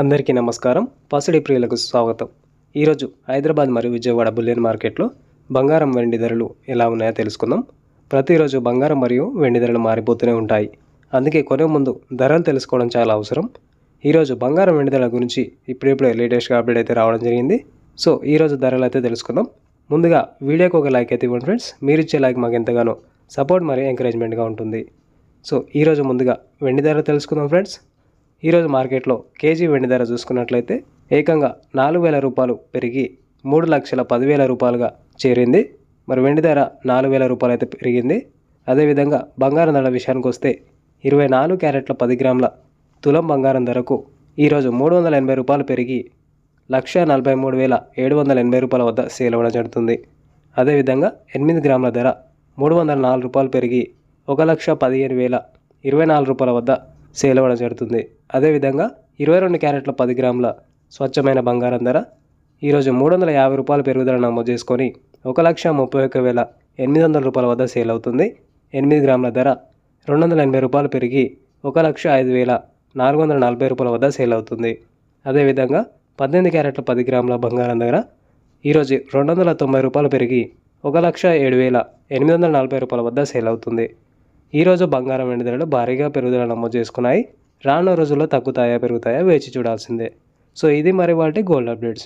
అందరికీ నమస్కారం. పసిడి ప్రియులకు స్వాగతం. ఈరోజు హైదరాబాద్ మరియు విజయవాడ బుల్లియన్ మార్కెట్లో బంగారం వెండి ధరలు ఎలా ఉన్నాయో తెలుసుకుందాం. ప్రతిరోజు బంగారం మరియు వెండి ధరలు మారిపోతూనే ఉంటాయి. అందుకే కొనే ముందు ధరలు తెలుసుకోవడం చాలా అవసరం. ఈరోజు బంగారం వెండి ధరల గురించి ఇప్పుడిప్పుడే లేటెస్ట్గా అప్డేట్ అయితే రావడం జరిగింది. సో ఈరోజు ధరలు అయితే తెలుసుకుందాం. ముందుగా వీడియోకి ఒక లైక్ అయితే ఇవ్వండి ఫ్రెండ్స్. మీరు ఇచ్చే లైక్ మాకు ఎంతగానో సపోర్ట్ మరియు ఎంకరేజ్మెంట్గా ఉంటుంది. సో ఈరోజు ముందుగా వెండి ధరలు తెలుసుకుందాం ఫ్రెండ్స్. ఈరోజు మార్కెట్లో కేజీ వెండి ధర చూసుకున్నట్లయితే ఏకంగా నాలుగు వేల రూపాయలు పెరిగి మూడు లక్షల పదివేల రూపాయలుగా చేరింది. మరి వెండి ధర నాలుగు వేల రూపాయలు అయితే పెరిగింది. అదేవిధంగా బంగారం ధర విషయానికి వస్తే ఇరవై నాలుగు క్యారెట్ల పది గ్రాముల తులం బంగారం ధరకు ఈరోజు మూడు వందల ఎనభై రూపాయలు పెరిగి లక్ష నలభై మూడు వేల ఏడు వందల ఎనభై రూపాయల వద్ద సేల్ అవ్వడం జరుగుతుంది. అదేవిధంగా ఎనిమిది గ్రాముల ధర మూడు వందల నాలుగు రూపాయలు పెరిగి ఒక లక్ష పదిహేను వేల ఇరవై నాలుగు రూపాయల వద్ద సేల్ అవ్వడం జరుగుతుంది అదేవిధంగా ఇరవై రెండు క్యారెట్ల పది గ్రాముల స్వచ్ఛమైన బంగారం ధర ఈరోజు మూడు వందల యాభై రూపాయల పెరుగుదల నమోదు చేసుకొని ఒక లక్ష ముప్పై ఒక్క వేల ఎనిమిది వందల రూపాయల వద్ద సేల్ అవుతుంది. ఎనిమిది గ్రాముల ధర రెండు వందల ఎనభై రూపాయలు పెరిగి ఒక లక్ష ఐదు వేల నాలుగు వందల నలభై రూపాయల వద్ద సేల్ అవుతుంది. అదేవిధంగా పద్దెనిమిది క్యారెట్ల పది గ్రాముల బంగారం ధర ఈరోజు రెండు వందల తొంభై రూపాయలు పెరిగి ఒక లక్ష ఏడు వేల ఎనిమిది వందల నలభై రూపాయల వద్ద సేల్ అవుతుంది. ఈరోజు బంగారం వెండి ధరలు భారీగా పెరుగుదల నమోదు చేసుకున్నాయి. రానున్న రోజుల్లో తగ్గుతాయా పెరుగుతాయా వేచి చూడాల్సిందే. సో ఇది మరి వాటి గోల్డ్ అప్డేట్స్